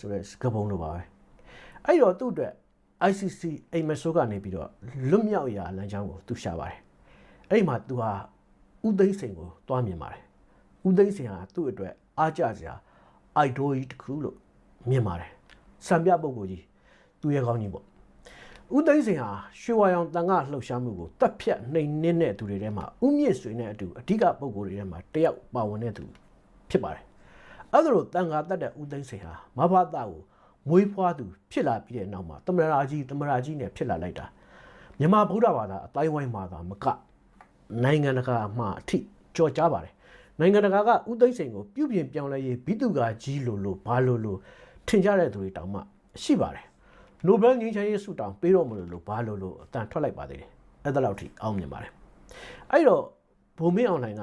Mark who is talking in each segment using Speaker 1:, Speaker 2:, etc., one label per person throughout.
Speaker 1: ဆိုတဲ့စကားပုံလိုပါပဲအဲ့တော့သူ့အတွက် ICC အိမ်မဆိုးကနေပြီးတော့လွတ်မြောက်ရာလမ်းကြောင်းကိုသူရှာပါတယ်အဲ့ဒီမှာသူဟာဥသိမ်းစိန်ကိုတွားမြင်ပါတယ်ဥသိမ်းစိန်ဟာသူ့အတွက်အားကြစရာ idol ကြီးတစ်ခုလို့မြင်ပါတယ်စံပြပုဂ္ဂိုလ်ကြီးသူရဲ့ကောင်းကြီးပေါ့ဥသိမ်းစိန်ဟာရွှေဝါရောင်တန်ခါလှုပ်ရှားမှုကိုတက်ဖြတ်နှိမ်နင်းတဲ့သူတွေထဲမှာဥမြင့်ဆွေနဲ့အတူအဓိကပုဂ္ဂိုလ်တွေထဲမှာတယောက်ပါဝင်တဲ့သူဖြစ်ပါတယ် အဲ့ဒါလို့တန်ခါတက်တဲ့ဥသိမ်းစိန်ဟာမဘာတာကိုမွေးဖွားသူဖြစ်လာပြီးတဲ့နောက်မှာတမရာကြီးတမရာကြီးနဲ့ဖြစ်လာလိုက်တာမြန်မာဗုဒ္ဓဘာသာအတိုင်းဝိုင်းမှာသာမကနိုင်ငံတကာမှာအထိကြော်ကြားပါတယ်နိုင်ငံတကာကဥသိမ်းစိန်ကိုပြုပြင်ပြောင်းလဲရေးဘိတုကာကြီးလိုလိုဘာလိုလိုထင်ကြတဲ့သူတွေတောင်မှရှိပါတယ်နိုဘယ်ငြိမ်းချမ်းရေးဆုတောင်ပေးတော့မလို့လို့ဘာလို့လို့အတန်ထွက်လိုက်ပါသေးတယ်အဲ့ဒါလောက်ထိအောင်မြင်ပါတယ်အဲ့တော့ဘုံမင်းအောင်လှိုင်က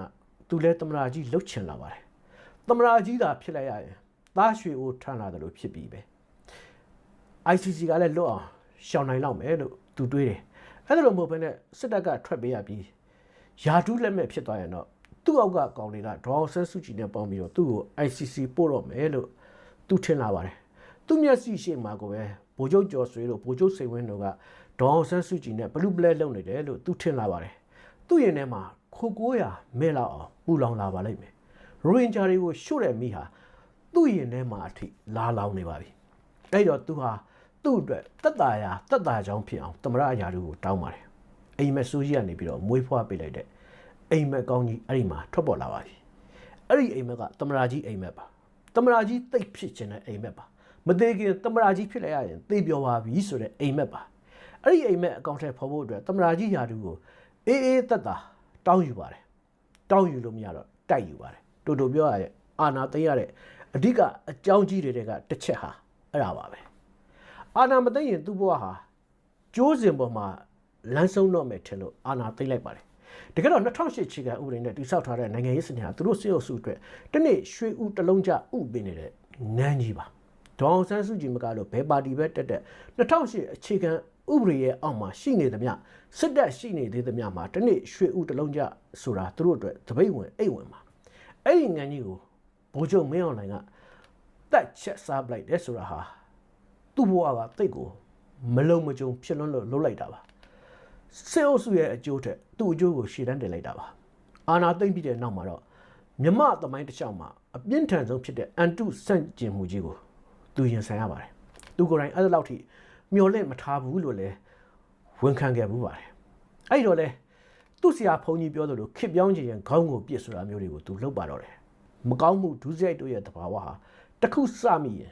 Speaker 1: သူလဲတမရာကြီးလှုပ်ချင်လာပါတယ် တမရာကြီးသာဖြစ်လိုက်ရရင်သားရွှေအိုးထမ်းလာတယ်လို့ဖြစ်ပြီးပဲ ICC ကလည်းလွတ်အောင်ရှောင်နိုင်လောက်မယ်လို့သူတွေးတယ်အဲ့ဒါလိုမဟုတ်ဘဲနဲ့စစ်တပ်ကထွက်ပေးရပြီးယာတူးလက်မဲ့ဖြစ်သွားရင်တော့သူ့အောက်ကကောင်တွေကဒေါ်ဆန်းစုကြည်နဲ့ပေါင်းပြီးတော့သူ့ကို ICC ပို့တော့မယ်လို့သူထင်လာပါတယ်သူမျက်စိရှိမှကိုပဲဗိုလ်ချုပ်ကျော်ဆွေတို့ဗိုလ်ချုပ်စိန်ဝင်းတို့ကဒေါ်ဆန်းစုကြည်နဲ့ဘလူးပလဲလုပ်နေတယ်လို့သူထင်လာပါတယ်သူ့ရင်ထဲမှာခိုကိုးရမဲလောက်အောင်ပူလောင်လာပါလိမ့်မယ် ရိုဟင်ဂျာတွေကိုရှို့တဲ့မိဟာသူ့ရင်ထဲမှာအထိလာလောင်နေပါပြီအဲ့တော့သူဟာသူ့အတွက်တက်တာရာတက်တာကြောင်းဖြစ်အောင်တမရအရာတွေကိုတောင်းပါတယ်အိမ်မက်ဆိုးကြီးကနေပြီးတော့မွေးဖွားပေးလိုက်တဲ့အိမ်မက်ကောင်းကြီးအဲ့ဒီမှာထွက်ပေါ်လာပါပြီအဲ့ဒီအိမ်မက်ကတမရကြီးအိမ်မက်ပါတမရကြီးတိတ်ဖြစ်ခြင်းတဲ့အိမ်မက်ပါမသေးခင်တမရကြီးဖြစ်လိုက်ရရင်သေပြောပါပြီဆိုတဲ့အိမ်မက်ပါအဲ့ဒီအိမ်မက်အကောင့်ထဲဖော်ဖို့အတွက်တမရကြီးယာတူကိုအေးအေးတက်တာတောင်းယူပါတယ်တောင်းယူလို့မရတော့တိုက်ယူပါတယ် တူတူပြောရရဲ့အာနာသိရတဲ့အဓိကအကြောင်းကြီးတွေကတစ်ချက်ဟာအဲ့ဒါပါပဲအာနာမသိရင်သူ့ဘဝဟာကျိုးစင်ပေါ်မှာလမ်းဆုံးတော့မယ်ထင်လို့အာနာသိလိုက်ပါတယ်တကယ်တော့2008ခြေခံဥပဒေနဲ့တိစောက်ထားတဲ့နိုင်ငံရေးစနစ်ဟာသူတို့စစ်အုပ်စုအတွက်တနေ့ရွှေဥတလုံးကြဥပေးနေတဲ့နန်းကြီးပါဒေါအောင်ဆန်းစုကြည်မကလို့ဘယ်ပါတီပဲတက်တက်2008အခြေခံဥပဒေရဲ့အောက်မှာရှိနေသမျှစစ်တပ်ရှိနေသေးသမျှမှာတနေ့ရွှေဥတလုံးကြဆိုတာသူတို့အတွက်တပိတ်ဝင်အိတ်ဝင်ပါ အဲ့ဒီငန်းကြီးကိုဘိုးချုပ်မင်းအောင်လှိုင်ကတက်ချက်စားပလိုက်တယ်ဆိုတာဟာသူ့ဘဝကတိတ်ကိုမလုံမကြုံဖြစ်လွန်းလို့လှုပ်လိုက်တာပါစစ်အုပ်စုရဲ့အကျိုးထက်သူ့အကျိုးကိုရှေ့တန်းတင်လိုက်တာပါအာနာသိမ့်ပြီးတဲ့နောက်မှာတော့မြမသမိုင်းတစ်လျှောက်မှာအပြင်းထန်ဆုံးဖြစ်တဲ့အန်တုဆန့်ကျင်မှုကြီးကိုသူရင်ဆိုင်ရပါတယ်သူကိုယ်တိုင်အဲ့လောက်ထိမျော်လင့်မထားဘူးလို့လည်းဝန်ခံခဲ့ဘူးပါတယ်အဲ့တော့လေ သူ့ဆရာဖုန်းကြီးပြောသလိုခစ်ပြောင်းခြင်းရင်ခေါင်းကိုပြစ်ဆိုတာမျိုးတွေကိုသူလှုပ်ပါတော့တယ်မကောင်းမှုဒုစရိုက်တို့ရဲ့တဘာဝဟာတစ်ခုစမိရင်